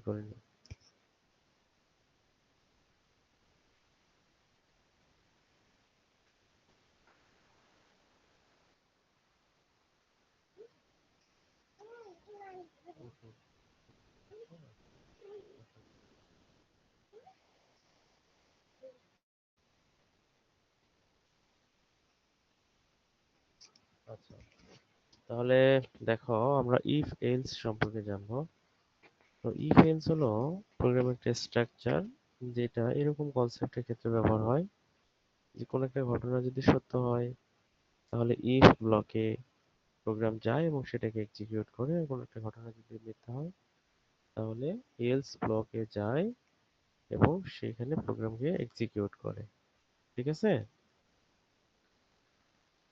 করে নিই আচ্ছা। তাহলে দেখো আমরা ইফ এলস সম্পর্কে জানব। তো এলস হলো প্রোগ্রামের একটা স্ট্রাকচার যেটা এরকম কনসেপ্টের ক্ষেত্রে ব্যবহার হয় যে কোনো একটা ঘটনা যদি সত্য হয়, তাহলে ইফ ব্লকে প্রোগ্রাম যায় এবং সেটাকে এক্সিকিউট করে কোনো একটা ঘটনা যদি মিথ্যা হয়, তাহলে এলস ব্লকে যায় এবং সেখানে প্রোগ্রামকে এক্সিকিউট করে। ঠিক আছে?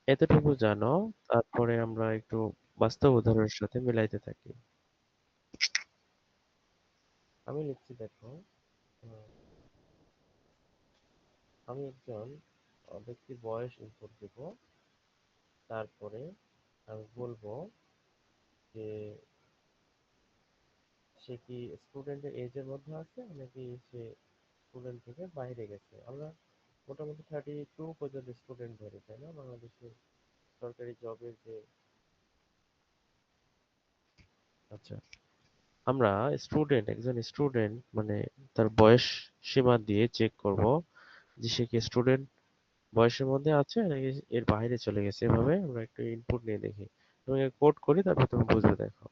এতটুকু জানো, তারপরে আমরা একটু বাস্তব উদাহরণের সাথে মিলাইতে থাকি। আমি লিখছি, দেখো। আমি একজন ব্যক্তির বয়স ইনপুট দেব। তারপরে আমি বলব যে, সে কি স্টুডেন্টের এজের মধ্যে আছে নাকি সে স্টুডেন্ট থেকে বাইরে গেছে? আমরা মোটামুটি থার্টি টু পর্যন্ত স্টুডেন্ট ধরি, তাই না? বাংলাদেশে সরকারি জবের যে আচ্ছা। আমরা স্টুডেন্ট একজন স্টুডেন্ট মানে তার বয়স সীমা দিয়ে চেক করব যে সে কি স্টুডেন্ট বয়সের মধ্যে আছে নাকি এর বাইরে চলে গেছে। এভাবে আমরা একটু ইনপুট নিয়ে দেখি। তুমি কোড করি, তারপর তুমি বুঝবে দেখো।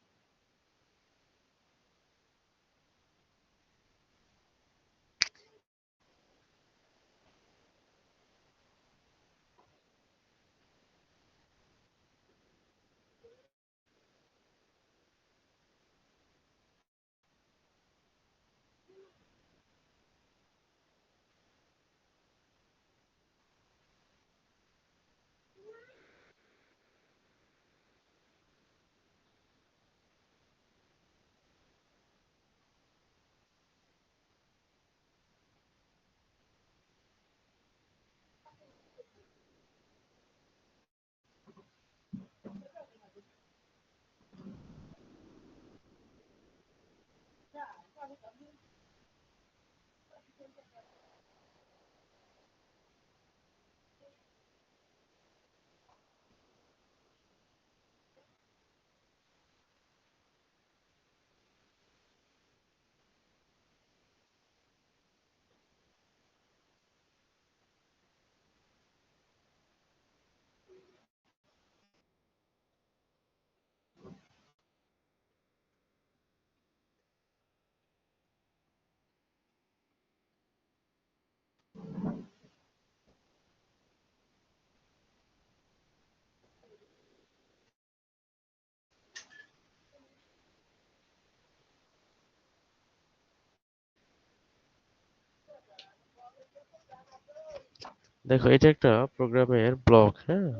দেখো এটা একটা প্রোগ্রামের ব্লক হ্যাঁ?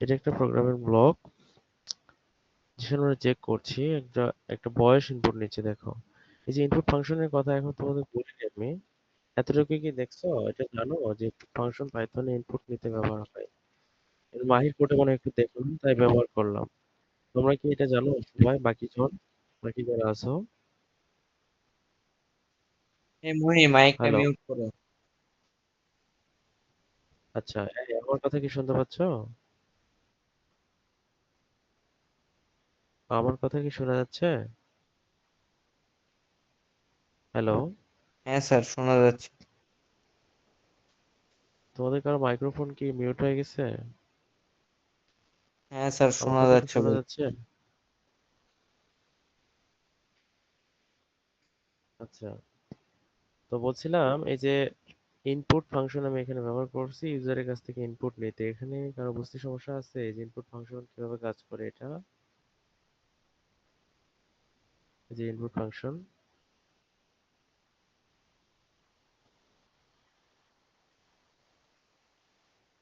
এটা একটা প্রোগ্রামের ব্লক যেখানে আমরা চেক করছি একটা একটা বয়স ইনপুট নিচ্ছে দেখো। এই যে ইনপুট ফাংশনের কথা এখন তোমাদের বলিনি আমি। এতটুকু কি দেখছ? এটা জানো যে ফাংশন পাইথনে ইনপুট নিতে ব্যবহার হয়। এর মাহির কোডে মনে একটু দেখলাম তাই ব্যবহার করলাম। তোমরা কি এটা জানো সবাই বাকি জন বাকি যারা আছো? এই মুহি মাইকটা মিউট করো। আচ্ছা এই আমার কথা কি শুনতে পাচ্ছো? আমার কথা কি শোনা যাচ্ছে? হ্যালো হ্যাঁ স্যার শোনা যাচ্ছে। তোমাদের কারও মাইক্রোফোন কি মিউট হয়ে গেছে? হ্যাঁ স্যার আমার শোনা কথা কি যাচ্ছে শোনা যাচ্ছে? আচ্ছা তো বলছিলাম এই যে ইনপুট ফাংশন আমি এখানে ব্যবহার করছি ইউজারের কাছ থেকে ইনপুট নিতে এখানে কারও বুঝতে সমস্যা আছে? যে ইনপুট ফাংশন কীভাবে কাজ করে এটা? যে ইনপুট ফাংশন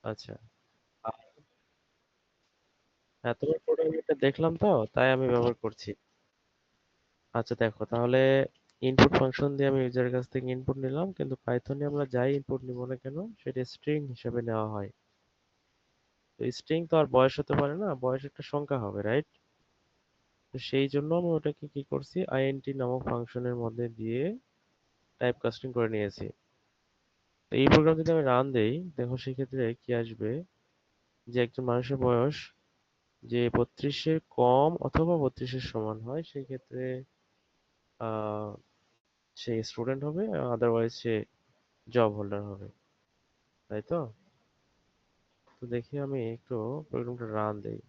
আচ্ছা। হ্যাঁ তোমার প্রোগ্রামে এটা দেখলাম তো, তাই আমি ব্যবহার করছি। আচ্ছা দেখো, তাহলে ইনপুট ফাংশন দিয়ে আমি ইউজারের কাছ থেকে ইনপুট নিলাম, কিন্তু পাইথনে আমরা যাই ইনপুট নিব না কেন, সেটা স্ট্রিং হিসেবে নেওয়া হয়। তো স্ট্রিং তো আর বয়স হতে পারে না, বয়স একটা সংখ্যা হবে রাইট তো সেই জন্য আমি ওটাকে কি করছি আইএনটি নামক ফাংশনের মধ্যে দিয়ে টাইপ কাস্টিং করে নিয়েছি। তো এই প্রোগ্রাম যদি আমি রান দেই, দেখো সেক্ষেত্রে কি আসবে? যে একজন মানুষের বয়স যে বত্রিশের কম অথবা বত্রিশের সমান হয় সেই ক্ষেত্রে সে স্টুডেন্ট হবে আদারওয়াইজ সে জব হোল্ডার হবে। তাই তো? তো দেখি আমি একটু প্রোগ্রামটা রান দেই।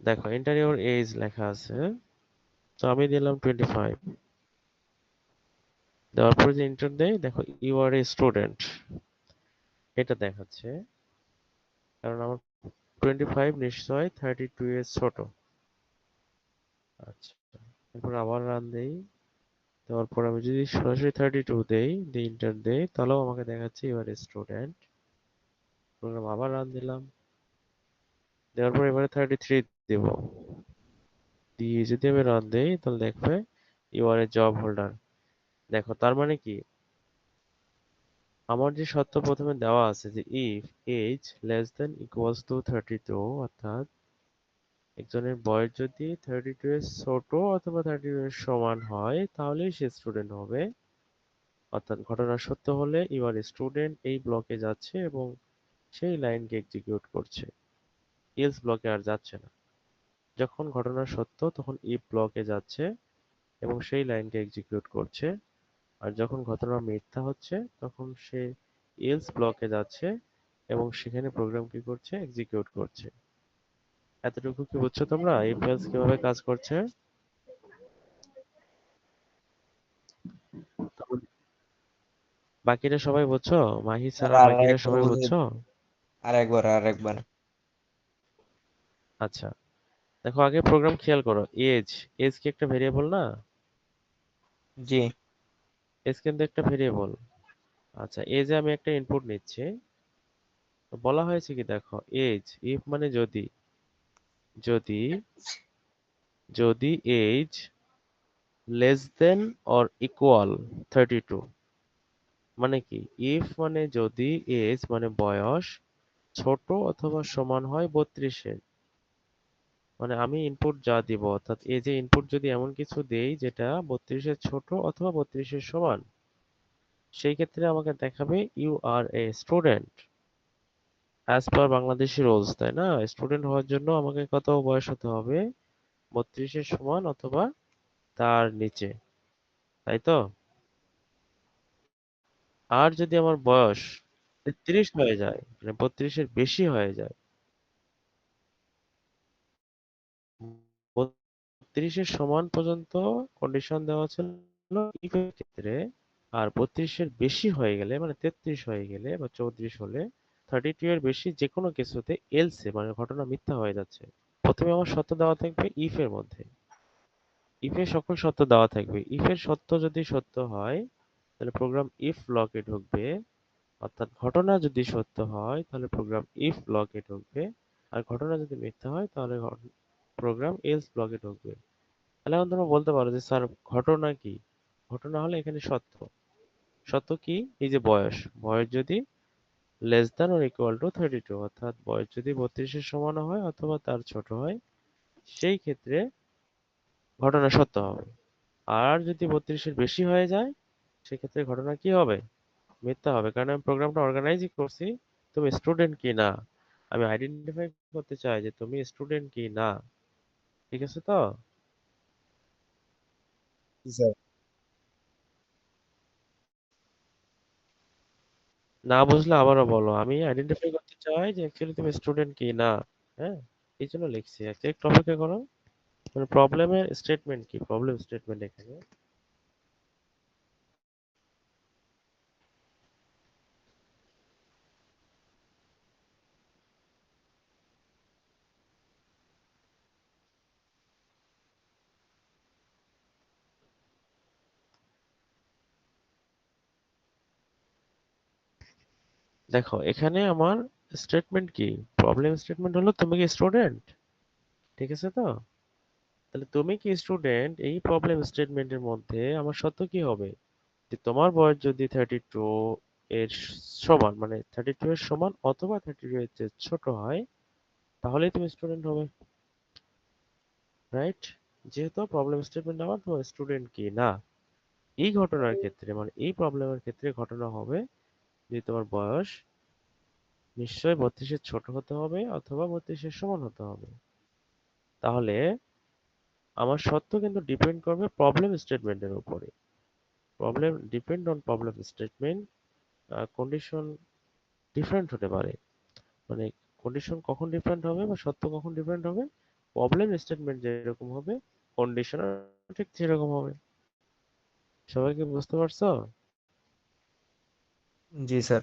দেখো ইন্টারিয়র এজ লেখা আছে। তো আমি দিলাম টোয়েন্টি ফাইভ দেওয়ার পরে যে ইন্টার দেই দেখো ইউ আর এ স্টুডেন্ট এটা দেখাচ্ছে। কারণ আমার টোয়েন্টি ফাইভ নিশ্চয় থার্টি টু এর ছোট। আচ্ছা। এরপর আবার রান দেই। দেওয়ার পর আমি যদি সরাসরি থার্টি টু দেই, দিয়ে ইন্টার দেই, তাহলেও আমাকে দেখাচ্ছে you are a student program আবার রান দিলাম। দেওয়ার পর এবারে থার্টি থ্রি দেব। দিয়ে যদি আমি রান দেই, তাহলে দেখবে you are a job holder দেখো, তার মানে কি? আমার যে শর্ত প্রথমে দেওয়া আছে যে if age less than equals to thirty two অর্থাৎ একজনের বয়স যদি থার্টি টু এর ছোট অথবা থার্টি টু এর সমান হয়, তাহলেই সে স্টুডেন্ট হবে। অর্থাৎ ঘটনা সত্য হলে ইউ আর স্টুডেন্ট এই ব্লকে যাচ্ছে এবং সেই লাইনকে এক্সিকিউট করছে। এলস ব্লকে আর যাচ্ছে না। যখন ঘটনা সত্য, তখন ইফ ব্লকে যাচ্ছে এবং সেই লাইনকে এক্সিকিউট করছে। আর যখন ঘটনা মিথ্যা হচ্ছে, তখন সে এলস ব্লকে যাচ্ছে এবং সেখানে প্রোগ্রাম কি করছে? এক্সিকিউট করছে। এতটুকু কি বুঝছ তোমরা? এলস কীভাবে কাজ করছে? বাকিরা সবাই বুঝছ? মাহি ছাড়া বাকিরা সবাই বুঝছ? আর একবার আর একবার আচ্ছা। দেখো আগে প্রোগ্রাম খেয়াল করো। এজ এজ কি একটা ভেরিয়েবল না? জি। এজ কিন্তু একটা ভেরিয়েবল আচ্ছা এজে আমি একটা ইনপুট নিচ্ছি। বলা হয়েছে কি দেখো এজ ইফ মানে যদি যদি যদি age less than or equal thirty two মানে কি? ইফ মানে যদি এজ মানে বয়স ছোট অথবা সমান হয় বত্রিশের মানে আমি ইনপুট যা দিব, অর্থাৎ এজে ইনপুট যদি এমন কিছু দেই যেটা বত্রিশের ছোট অথবা বত্রিশের সমান, সেই ক্ষেত্রে আমাকে দেখাবে you are a student as per Bangladeshi rules তাই না? স্টুডেন্ট হওয়ার জন্য আমাকে কত বয়স হতে হবে? বত্রিশের সমান অথবা তার নিচে, তাই তো? আর যদি আমার বয়স তেত্রিশ হয়ে যায় মানে বত্রিশের বেশি হয়ে যায়, বত্রিশের সমান পর্যন্ত কন্ডিশন দেওয়া ছিল ক্ষেত্রে, আর বত্রিশের বেশি হয়ে গেলে মানে তেত্রিশ হয়ে গেলে বা চৌত্রিশ হলে থার্টি টু এর বেশি যে কোনো কিছুতে এলসে মানে ঘটনা মিথ্যা হয়ে যাচ্ছে। প্রথমে আমার সত্য দেওয়া থাকবে ইফ এর মধ্যে। ইফ এর সকল সত্য দেওয়া থাকবে। ইফ এর সত্য যদি সত্য হয়, তাহলে প্রোগ্রাম ইফ ব্লকে ঢুকবে। অর্থাৎ ঘটনা যদি সত্য হয়, তাহলে প্রোগ্রাম ইফ ব্লকে ঢুকবে। আর ঘটনা যদি মিথ্যা হয়, তাহলে প্রোগ্রাম এলস ব্লকে ঢুকবে। তাহলে এখন তোমরা বলতে পারো যে, স্যার, ঘটনা কি? ঘটনা হলো এখানে সত্য। সত্য কি? এই যে বয়স। বয়স যদি less than or equal to thirty two অর্থাৎ বয়স যদি বত্রিশের সমান হয় অথবা তার ছোট হয়, সেই ক্ষেত্রে ঘটনা সত্য হবে। আর যদি বত্রিশের বেশি হয়ে যায়, সেক্ষেত্রে ঘটনা কি হবে? মিথ্যা হবে। কারণ আমি প্রোগ্রামটা অর্গানাইজই করছি, তুমি স্টুডেন্ট কি না? আমি আইডেন্টিফাই করতে চাই যে তুমি স্টুডেন্ট কি না? ঠিক আছে তো? স্যার না বুঝলে আবারও বলো। আমি আইডেন্টিফাই করতে চাই যে অ্যাকচুয়ালি তুমি স্টুডেন্ট কি না? হ্যাঁ? এই জন্য লিখছি। একটু অপেক্ষা করো মানে প্রবলেমের স্টেটমেন্ট কি? প্রবলেম স্টেটমেন্ট এখানে। দেখো, এখানে আমার স্টেটমেন্ট কি? প্রবলেম স্টেটমেন্ট হলো তুমি কি স্টুডেন্ট ঠিক আছে তো? তাহলে তুমি কি স্টুডেন্ট এই প্রবলেম স্টেটমেন্টের মধ্যে আমার সত্য কি হবে? যে তোমার বয়স যদি থার্টি টু এর সমান মানে থার্টি টু এর সমান অথবা থার্টি টু এর চেয়ে ছোট হয়, তাহলেই তুমি স্টুডেন্ট হবে। রাইট যেহেতু প্রবলেম স্টেটমেন্ট আমার তোমার স্টুডেন্ট কি না? এই ঘটনার ক্ষেত্রে মানে এই প্রবলেমের ক্ষেত্রে ঘটনা হবে যে তোমার বয়স নিশ্চয়ই বত্রিশের ছোট হতে হবে অথবা বত্রিশের সমান হতে হবে। তাহলে আমার সত্য কিন্তু ডিপেন্ড করবে প্রবলেম স্টেটমেন্টের উপরে। Problem depend on problem statement condition different হতে পারে। মানে কন্ডিশন কখন ডিফারেন্ট হবে বা সত্য কখন ডিফারেন্ট হবে প্রবলেম স্টেটমেন্ট যেরকম হবে কন্ডিশন ঠিক সেরকম হবে। সবাই কি বুঝতে পারছ? জি, স্যার।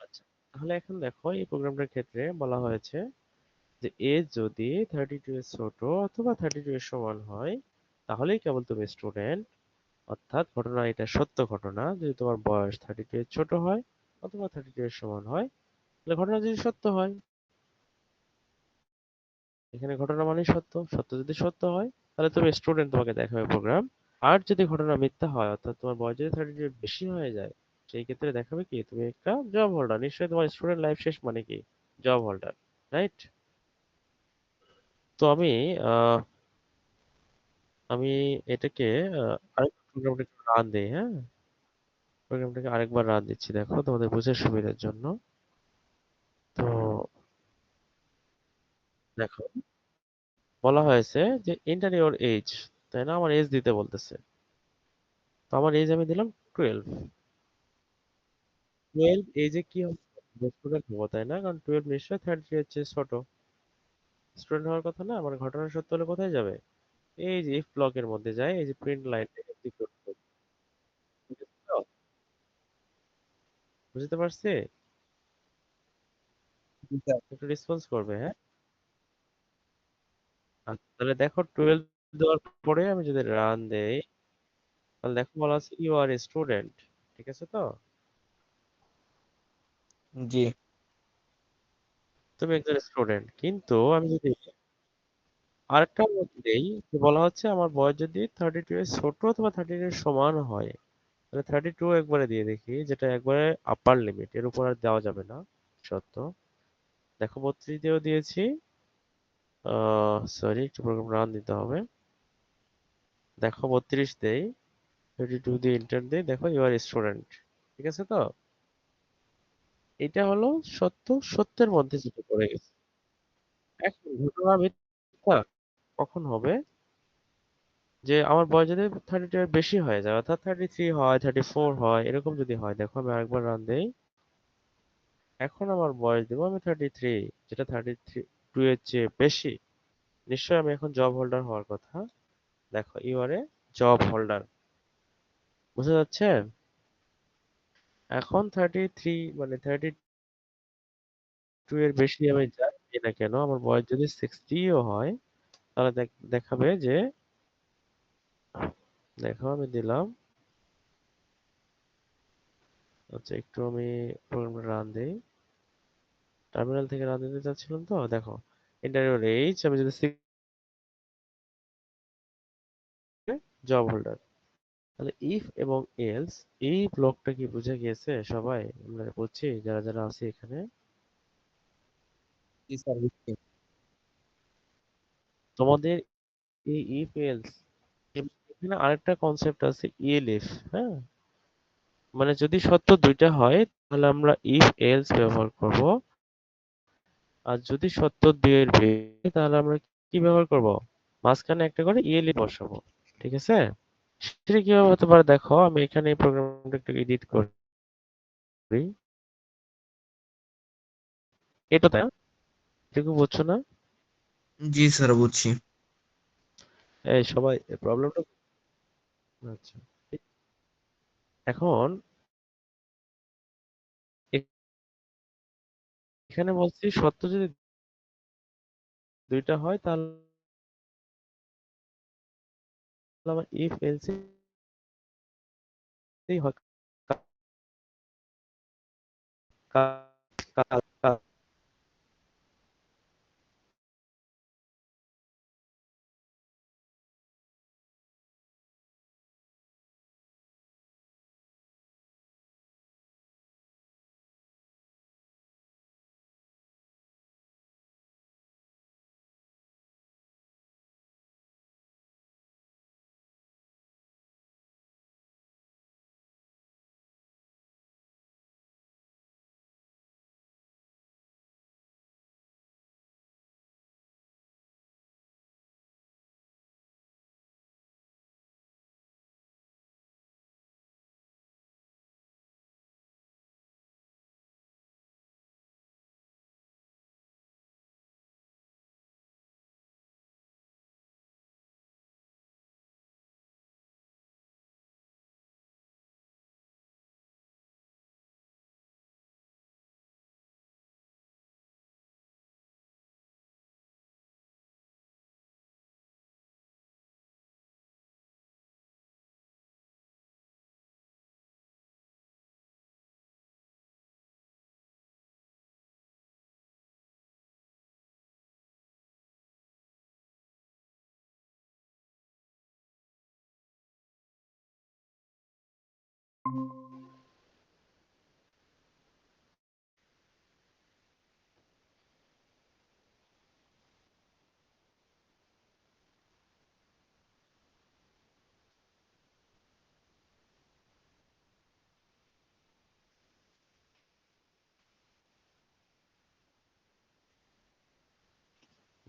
আচ্ছা তাহলে এখন দেখো এই প্রোগ্রামটার ক্ষেত্রে বলা হয়েছে যে এ যদি থার্টি টু এর ছোট অথবা থার্টি টু এর সমান হয়, তাহলেই কেবল তুমি স্টুডেন্ট অর্থাৎ ঘটনা এটা সত্য ঘটনা, যদি তোমার বয়স থার্টি টু এর ছোট হয় অথবা থার্টি টু এর সমান হয়, তাহলে ঘটনা যদি সত্য হয়। এখানে ঘটনা মানেই সত্য সত্য যদি সত্য হয়, তাহলে তুমি স্টুডেন্ট তোমাকে দেখাবে প্রোগ্রাম। আর যদি ঘটনা মিথ্যা হয়, অর্থাৎ তোমার বয়স যদি থার্টি বেশি হয়ে যায়, সেই ক্ষেত্রে দেখাবে কি, তুমি একটা জব হোল্ডার নিশ্চয়ই তোমার স্টুডেন্ট লাইফ শেষ মানে কি জব হোল্ডার রাইট তো আমি আমি এটাকে প্রোগ্রামটাকে রান দিই হ্যাঁ? প্রোগ্রামটাকে আরেকবার রান দিচ্ছি, দেখো, তোমাদের বুঝার সুবিধার জন্য। তো দেখো, বলা হয়েছে যে এন্টার ইওর এজ তাই না? আমার এজ দিতে বলতেছে। তো আমার এজ আমি দিলাম টুয়েলভ টুয়েলভ এজে কি স্টুডেন্ট হব তাই না? কারণ টুয়েলভ নিশ্চয়ই থার্টি এর চেয়ে ছোট। স্টুডেন্ট হওয়ার কথা না আমার ঘটনা সত্য হলে কোথায় যাবে? এই যে ইফ ব্লকের মধ্যে যায় এই যে প্রিন্ট লাইন বুঝতে পারছি? একটু রেসপন্স করবে হ্যাঁ? আচ্ছা তাহলে দেখো টুয়েলভ দেওয়ার পরে আমি যদি রান দেই তাহলে দেখো বলা আছে ইউ আর এ স্টুডেন্ট ঠিক আছে তো? জি। তুমি একজন স্টুডেন্ট কিন্তু আমি যদি আরেকটা মধ্যে দেই বলা হচ্ছে আমার বয়স যদি থার্টি টু এর ছোট অথবা থার্টি এর সমান হয় তাহলে থার্টি টু একবারে দিয়ে দেখি যেটা একবারে আপার লিমিট এর উপর আর দেওয়া যাবে না সত্য। দেখো বত্রিশ দিয়েও দিয়েছি আহ সরি একটু প্রোগ্রাম রান দিতে হবে। দেখো বত্রিশ দেই থার্টি টু দিয়ে ইন্টার দেই, দেখো ইউ আর স্টুডেন্ট ঠিক আছে তো? এটা হলো সত্য, সত্যের মধ্যে যেটা পড়ে গেছে। এখন ঘটনা মিথ্যা কখন হবে? যে আমার বয়স যদি থার্টি টু বেশি হয়ে যায়, অর্থাৎ থার্টি থ্রি হয় থার্টি ফোর হয়, এরকম যদি হয়, দেখো আমি আরেকবার রান দেই। এখন আমার বয়স দেবো আমি থার্টি থ্রি যেটা থার্টি থ্রি টু এর চেয়ে বেশি। নিশ্চয়ই আমি এখন জব হোল্ডার হওয়ার কথা। দেখো you are a job holder বুঝা যাচ্ছে এখন থার্টি থ্রি মানে থার্টি টু এর বেশি আমি যাই না কেন, আমার বয়স যদি সিক্সটিও হয়, তাহলে দেখ- দেখাবে যে, দেখো আমি দিলাম। আচ্ছা একটু আমি প্রোগ্রামটা রান দেই। টার্মিনাল থেকে রান দিতে চাচ্ছিলাম তো? দেখো ইন্টারভিউ এইজ আমি যদি জব হোল্ডার তাহলে ইফ এবং এলস এই ব্লকটা কি বুঝে গিয়েছে সবাই? আমরা বুঝছি যারা যারা আছি এখানে। তোমাদের এই ইফ এলস এখানে আরেকটা কনসেপ্ট আছে ইএলএফ হ্যাঁ? মানে যদি সত্য দুইটা হয় তাহলে আমরা ইফ এলস ব্যবহার করব। আর যদি সত্য দুইয়ের বেশি তাহলে আমরা কি ব্যবহার করব? মাঝখানে একটা করে ইএলএফ বসাবো। ঠিক আছে? সেটা কীভাবে হতে পারে দেখো আমি এখানে এই প্রোগ্রামটা একটু এডিট করি। এটা তাই? এটুকু বুঝছ না? জি স্যার বুঝছি। এই সবাই প্রবলেমটা আচ্ছা। এখন এখানে বলছি সত্য যদি দুইটা হয় তাহলে আমার ইফ এলসে হয়।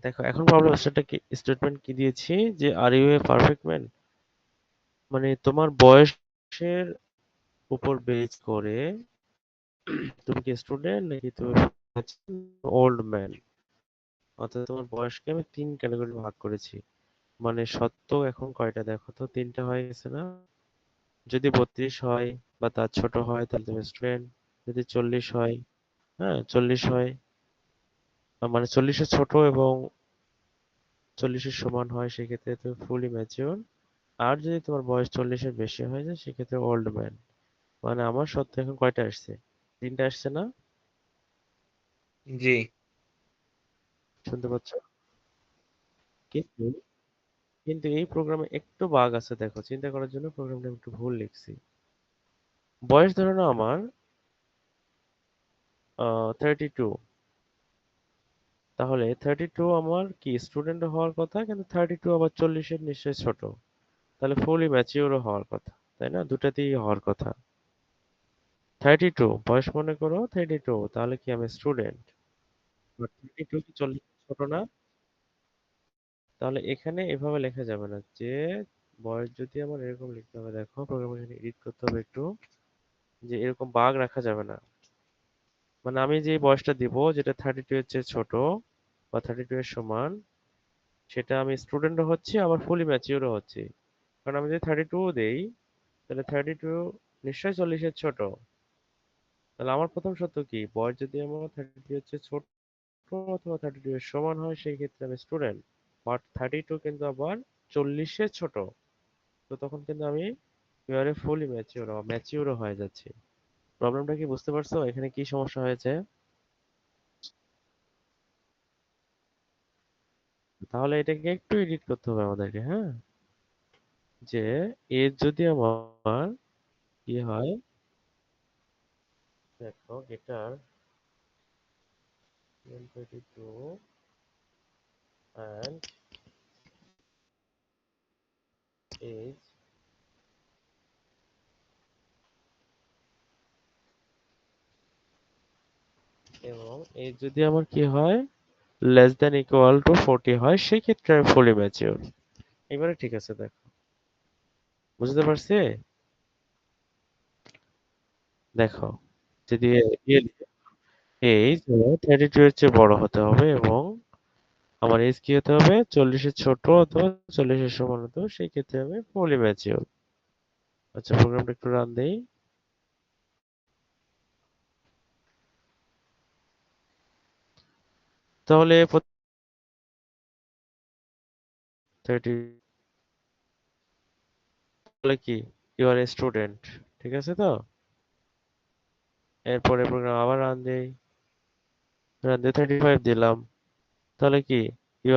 দেখো, এখন প্রবলেম স্টেটটা কি? স্টেটমেন্ট কি দিয়েছি? যে are you a perfect man মানে তোমার বয়সের উপর বেস করে, তুমি কি স্টুডেন্ট নাকি তুমি ওল্ড ম্যান অর্থাৎ তোমার বয়সকে আমি তিন ক্যাটাগরি ভাগ করেছি। মানে সত্য এখন কয়টা? দেখো তো, তিনটা হয়ে গেছে না? যদি বত্রিশ হয় বা তার ছোট হয়, তাহলে তুমি স্টুডেন্ট যদি চল্লিশ হয় হ্যাঁ চল্লিশ হয় মানে চল্লিশের ছোট এবং চল্লিশের সমান হয়, সেক্ষেত্রে তুমি ফুলি ম্যাচিওর আর যদি তোমার বয়স চল্লিশের বেশি হয়ে যায়, সেক্ষেত্রে ওল্ড ম্যান মানে আমার সত্য এখন কয়টা আসছে? তিনটা আসছে না? জি। শুনতে পাচ্ছ? কিন্তু কিন্তু এই প্রোগ্রামে একটু বাগ আছে দেখো চিন্তা করার জন্য প্রোগ্রামটা একটু ভুল লিখছি। বয়স ধরে নাও আমার থার্টি টু তাহলে থার্টি টু আমার কি স্টুডেন্ট হওয়ার কথা? কিন্তু থার্টি টু আবার চল্লিশের নিশ্চয়ই ছোট। তাহলে ফুলি ম্যাচিওরও হওয়ার কথা তাই না? দুটাতেই হওয়ার কথা। থার্টি টু বয়স মনে করো থার্টি টু তাহলে কি আমি স্টুডেন্ট থার্টি টু কি চল্লিশ ছোট না? তাহলে এখানে এভাবে লেখা যাবে না যে বয়স যদি আমার এরকম লিখতে হবে, দেখো প্রোগ্রাম এডিট করতে হবে একটু, যে এরকম বাগ রাখা যাবে না। মানে আমি যে বয়সটা দিব, যেটা থার্টি টু এর চেয়ে ছোট বা থার্টি টু এর সমান, সেটা আমি স্টুডেন্টও হচ্ছি, আবার ফুলি ম্যাচিওরও হচ্ছি। কারণ আমি যদি থার্টি টু দেই, তাহলে থার্টি টু নিশ্চয়ই চল্লিশের ছোট। তাহলে আমার প্রথম সত্য কি? বয়স যদি আমার থার্টি টু এর চেয়ে ছোট অথবা থার্টি টু এর সমান হয়, সেই ক্ষেত্রে আমি স্টুডেন্ট বাট থার্টি টু কিন্তু আবার চল্লিশের ছোট। তো তখন কিন্তু আমি এবারে ফুলি ম্যাচিওর ম্যাচিওরও হয়ে যাচ্ছি। প্রবলেমটা কি বুঝতে পারছ? এখানে কি সমস্যা হয়েছে? তাহলে এটাকে একটু এডিট করতে হবে আমাদেরকে হ্যাঁ? যে এজ যদি আমার কি হয় দেখো গেটার এবং এজ যদি আমার কি হয় less than equal to forty হয় সেই ক্ষেত্রে আমি ফুলি ম্যাচিওর এবারে ঠিক আছে দেখো। বুঝতে পারছি? দেখো যদি এজ থার্টি টু এর চেয়ে বড় হতে হবে এবং আমার এজ কি হতে হবে? চল্লিশের ছোট অথবা চল্লিশের সমান হতে হবে সেই ক্ষেত্রে আমি ফুলি ম্যাচিওর আচ্ছা প্রোগ্রামটা একটু রান দেই। তাহলে তাহলে কি? ইউ আর এ স্টুডেন্ট ঠিক আছে তো? এরপরে প্রোগ্রাম আবার রান দেই। রান দিয়ে থার্টি ফাইভ দিলাম। তাহলে কি? ইউ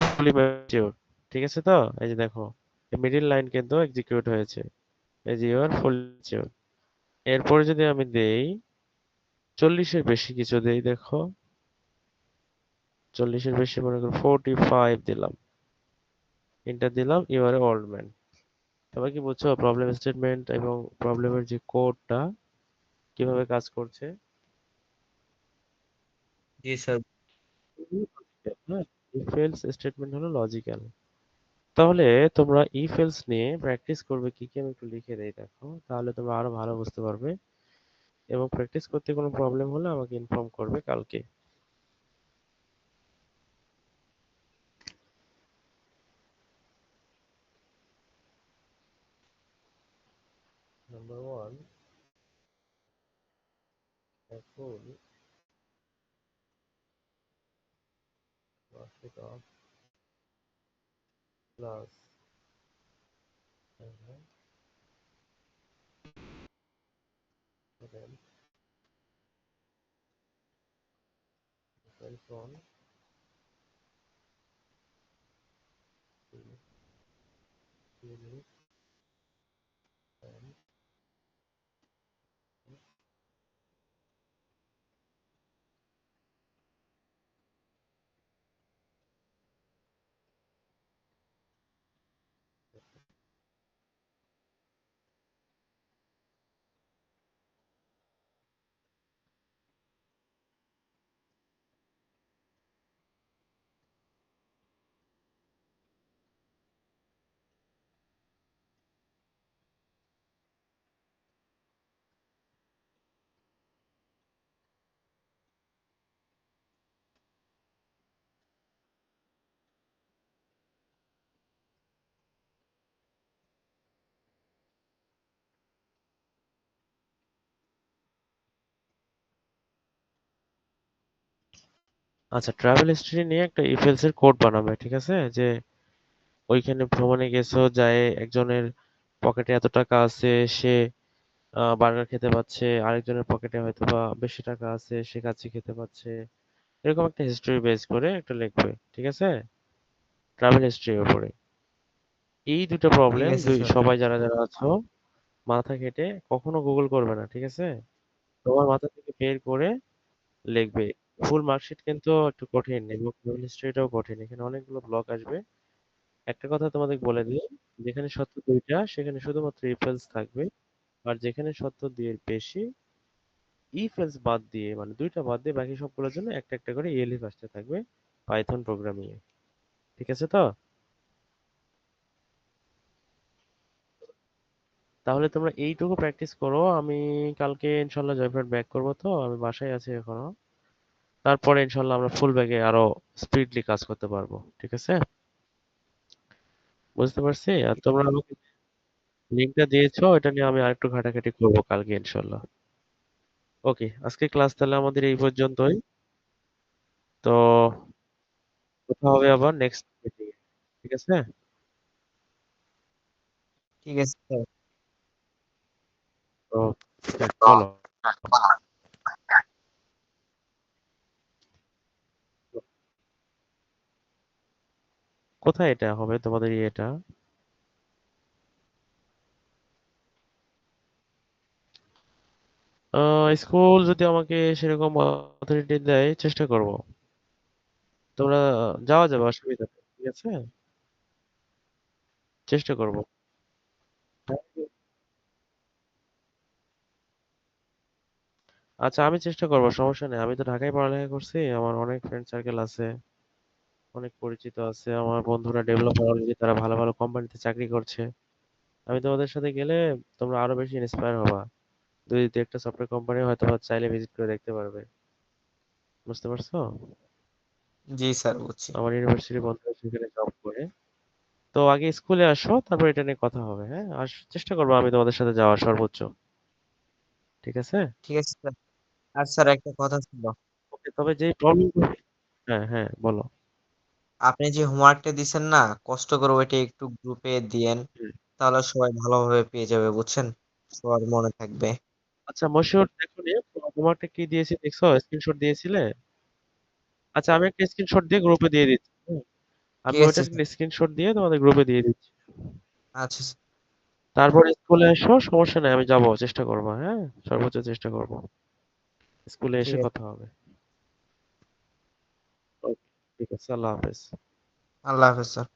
ফুলি ম্যাচিওর ঠিক আছে তো? এই যে দেখো মিডিল লাইন কিন্তু এক্সিকিউট হয়েছে। এই যে ইউ আর ফুলি ম্যাচিওর এরপরে যদি আমি দেই, চল্লিশের বেশি কিছু দেই, দেখো। চল্লিশের বেশি মনে করো ফোরটি ফাইভ দিলাম। ইন্টার দিলাম ইউ আর ওল্ড ম্যান তোমরা কি বুঝছ? প্রবলেম স্টেটমেন্ট এবং প্রবলেমের যে কোডটা কীভাবে কাজ করছে? জি স্যার। হ্যাঁ ইফ এলস স্টেটমেন্ট হলো লজিক্যাল তাহলে তোমরা ইফ এলস নিয়ে প্র্যাকটিস করবে কি কি? আমি একটু লিখে দেই দেখো। তাহলে তোমরা আরও ভালো বুঝতে পারবে। এবং প্র্যাকটিস করতে কোনো প্রবলেম হলে আমাকে ইনফর্ম করবে কালকে। Number one typhoon Washiqov plus. And then depends on the আচ্ছা ট্রাভেল হিস্ট্রি নিয়ে একটা ইফেলস এর কোড বানাবে ঠিক আছে? যে ওইখানে ভ্রমণে গেছো যায় একজনের পকেটে এত টাকা আছে সে বার্গার খেতে পাচ্ছে আরেকজনের পকেটে হয়তো বা বেশি টাকা আছে সে কাচ্চি খেতে পাচ্ছে। এরকম একটা হিস্ট্রি বেস করে একটা লিখবে ঠিক আছে? ট্রাভেল হিস্ট্রির উপরে। এই দুটো প্রবলেম সবাই যারা যারা আছো মাথা ঘেটে কখনো গুগল করবে না ঠিক আছে? তোমার মাথা থেকে বের করে লিখবে ফুল মার্কশিট কিন্তু একটু কঠিন এবং হিস্ট্রিটাও কঠিন। এখানে অনেকগুলো ব্লক আসবে। একটা কথা তোমাদের বলে দিই, যেখানে সত্য দুইটা, সেখানে শুধুমাত্র ইফ এলস থাকবে। আর যেখানে সত্য দিয়ে বেশি ইফ এলস বাদ দিয়ে মানে দুইটা বাদ দিয়ে বাকি সবগুলোর জন্য একটা একটা করে ইএলএফ আসতে থাকবে পাইথন প্রোগ্রামিং এ। ঠিক আছে তো? তাহলে তোমরা এইটুকু প্র্যাকটিস করো। আমি কালকে ইনশাল্লাহ জয়পুরহাট ব্যাক করব তো। আমি বাসায় আছি এখনও। তারপরে ইনশাল্লাহ আমরা ফুল ব্যাগে আরও স্পিডলি কাজ করতে পারব ঠিক আছে? বুঝতে পারছি? আর তোমরা আমাকে লিঙ্কটা দিয়েছ এটা নিয়ে আমি আরেকটু ঘাটাঘাটি করব কালকে ইনশাল্লাহ। ওকে আজকে ক্লাস তাহলে আমাদের এই পর্যন্তই। তো কথা হবে আবার নেক্সট মিটিং ঠিক আছে? ঠিক আছে স্যার তো কোথায় এটা হবে তোমাদের আহ, স্কুল যদি আমাকে সেরকম অথরিটি দেয় চেষ্টা করব। তোমরা যাওয়া যাবে অসুবিধা ঠিক আছে? চেষ্টা করব। আচ্ছা আমি চেষ্টা করব সমস্যা নেই। আমি তো ঢাকায় পড়ালেখা করছি আমার অনেক ফ্রেন্ড সার্কেল আছে। অনেক পরিচিত আছে। আমার বন্ধুরা ডেভেলপার অলরেডি তারা ভালো ভালো কোম্পানিতে চাকরি করছে। আমি তোমাদের সাথে গেলে তোমরা আরও বেশি ইন্সপায়ার হবা। দুই দুই একটা সফটওয়্যার কোম্পানি হয়তো চাইলে ভিজিট করে দেখতে পারবে। বুঝতে পারছ? জি স্যার বুঝছি। আমার ইউনিভার্সিটির বন্ধুরা সেখানে জব করে। তো আগে স্কুলে আসো তারপর এটা নিয়ে কথা হবে হ্যাঁ? আর চেষ্টা করব আমি তোমাদের সাথে যাওয়ার সর্বোচ্চ। ঠিক আছে? ঠিক আছে স্যার। আর স্যার একটা কথা ছিল ওকে তবে যেই প্রবলেম হ্যাঁ হ্যাঁ বলো। আপনি যে হোমওয়ার্কটা দিছেন না কষ্ট করে ওইটা একটু গ্রুপে দিয়েন হুম। তাহলে সবাই ভালোভাবে পেয়ে যাবে বুঝছেন? সবার মনে থাকবে। আচ্ছা মশিউর দেখো নি হোমওয়ার্কটা কি দিয়েছি দেখছ? স্ক্রিনশট দিয়েছিলে? আচ্ছা আমি একটা স্ক্রিনশট দিয়ে গ্রুপে দিয়ে দিচ্ছি হুম। আমি ঠিক আছে স্যার স্ক্রিনশট দিয়ে তোমাদের গ্রুপে দিয়ে দিচ্ছি। আচ্ছা স্যার তারপর স্কুলে এসো সমস্যা নাই আমি যাব চেষ্টা করব হ্যাঁ? সর্বোচ্চ চেষ্টা করব। স্কুলে ঠিক এসে আছে। কথা হবে। ঠিক আছে আল্লাহ হাফেজ। আল্লাহ হাফেজ স্যার।